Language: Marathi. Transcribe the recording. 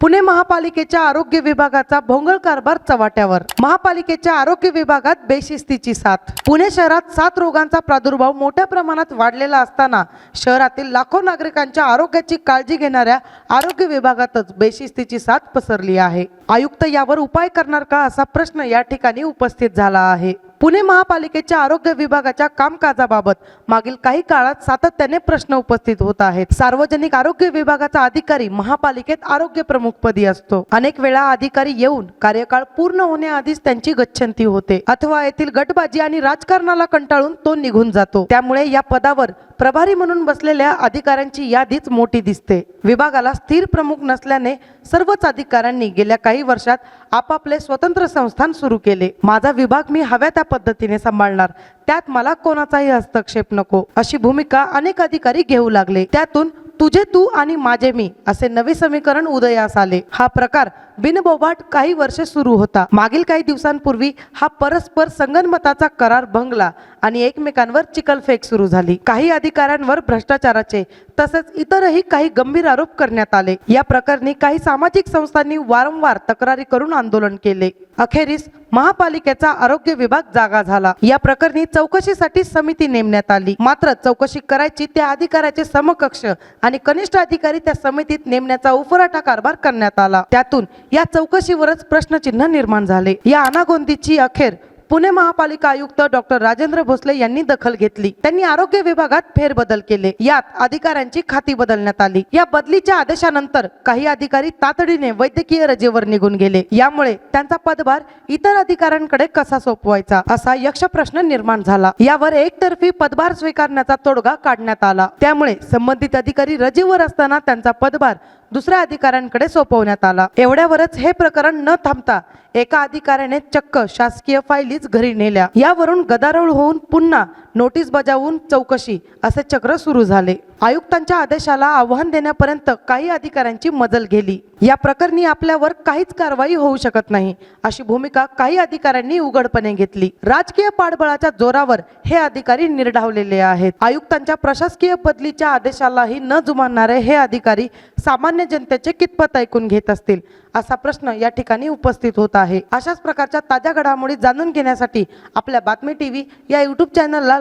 पुणे महापालिकेच्या आरोग्य विभागाचा भोंगळ कारभार चव्हाट्यावर. महापालिकेच्या आरोग्य विभागात बेशिस्तीची साथ. पुणे शहरात सात रोगांचा प्रादुर्भाव मोठ्या प्रमाणात वाढलेला असताना शहरातील लाखो नागरिकांच्या आरोग्याची काळजी घेणाऱ्या आरोग्य विभागातच बेशिस्तीची साथ पसरली आहे. आयुक्त यावर उपाय करणार का असा प्रश्न या ठिकाणी उपस्थित झाला आहे. पुणे महापालिकेच्या आरोग्य विभागाच्या कामकाजाबाबत मागील काही काळात सातत्याने प्रश्न उपस्थित होत आहेत. सार्वजनिक आरोग्य विभागाचा अधिकारी महापालिकेत आरोग्य प्रमुखपदी असतो. अनेक वेळा अधिकारी येऊन कार्यकाळ पूर्ण होण्याआधीच त्यांची गच्छंती होते. अथवा येथील गटबाजी आणि राजकारणाला कंटाळून तो निघून जातो. त्यामुळे या पदावर प्रभारी म्हणून बसलेल्या अधिकाऱ्यांची यादीच मोठी दिसते. विभागाला स्थिर प्रमुख नसल्याने सर्वच अधिकाऱ्यांनी गेल्या काही वर्षात आपापले स्वतंत्र संस्थान सुरू केले. माझा विभाग मी हव्या त्या पद्धतीने सांभाळणार. त्यात मला कोणाचाही हस्तक्षेप नको. अशी भूमिका अनेक अधिकारी घेऊ लागले. त्यातून तुझे तू आणि माझे मी असे नवे समीकरण उदयास आले. हा प्रकार बिनबोबाट काही वर्षे सुरू होता. मागील काही दिवसांपूर्वी हा परस्पर संगनमताचा करार भंगला आणि एकमेकांवर चिकलफेक सुरू झाली. काही अधिकाऱ्यांवर भ्रष्टाचाराचे तसेच इतरही काही गंभीर आरोप करण्यात आले. या प्रकरणी काही सामाजिक संस्थांनी वारंवार तक्रारी करून आंदोलन केले. अखेरीस महापालिकेचा आरोग्य विभाग जागा झाला. या प्रकरणी चौकशीसाठी समिती नेमण्यात आली. मात्र चौकशी करायची त्या अधिकाऱ्याचे समकक्ष आणि कनिष्ठ अधिकारी त्या समितीत नेमण्याचा उफराटा कारभार करण्यात आला. त्यातून या चौकशीवरच प्रश्नचिन्ह निर्माण झाले. या अनागोंदीची अखेर पुणे महापालिका आयुक्त डॉक्टर राजेंद्र भोसले यांनी दखल घेतली. त्यांनी आरोग्य विभागात फेरबदल केले. यात अधिकाऱ्यांची खाती बदलण्यात आली. या बदलीच्या आदेशानंतर काही अधिकारी तातडीने वैद्यकीय रजेवर निघून गेले. यामुळे त्यांचा पदभार इतर अधिकाऱ्यांकडे कसा सोपवायचा असा यक्ष प्रश्न निर्माण झाला. यावर एकतर्फी पदभार स्वीकारण्याचा तोडगा काढण्यात आला. त्यामुळे संबंधित अधिकारी रजेवर असताना त्यांचा पदभार दुसऱ्या अधिकाऱ्यांकडे सोपवण्यात आला. एवढ्यावरच हे प्रकरण न थांबता एका अधिकाऱ्याने चक्क शासकीय फायलीच घरी नेल्या. यावरून गदारोळ होऊन पुन्हा नोटीस बजावून चौकशी असे चक्र सुरू झाले. आयुक्तांच्या आदेशाला आव्हान देण्यापर्यंत काही अधिकाऱ्यांची मजल गेली. या प्रकरणी आपल्यावर काहीच कारवाई होऊ शकत नाही अशी भूमिका काही अधिकाऱ्यांनी उघडपणे घेतली. राजकीय पाठबळाच्या जोरावर हे अधिकारी निर्ढावलेले आहेत. आयुक्तांच्या प्रशासकीय बदलीच्या आदेशालाही न जुमानणारे हे अधिकारी सामान्य जनतेचे कितपत ऐकून घेत असतील असा प्रश्न या ठिकाणी उपस्थित होत आहे. अशाच प्रकारच्या ताज्या घडामोडी जाणून घेण्यासाठी आपल्या बातमी टीव्ही या युट्यूब चॅनलला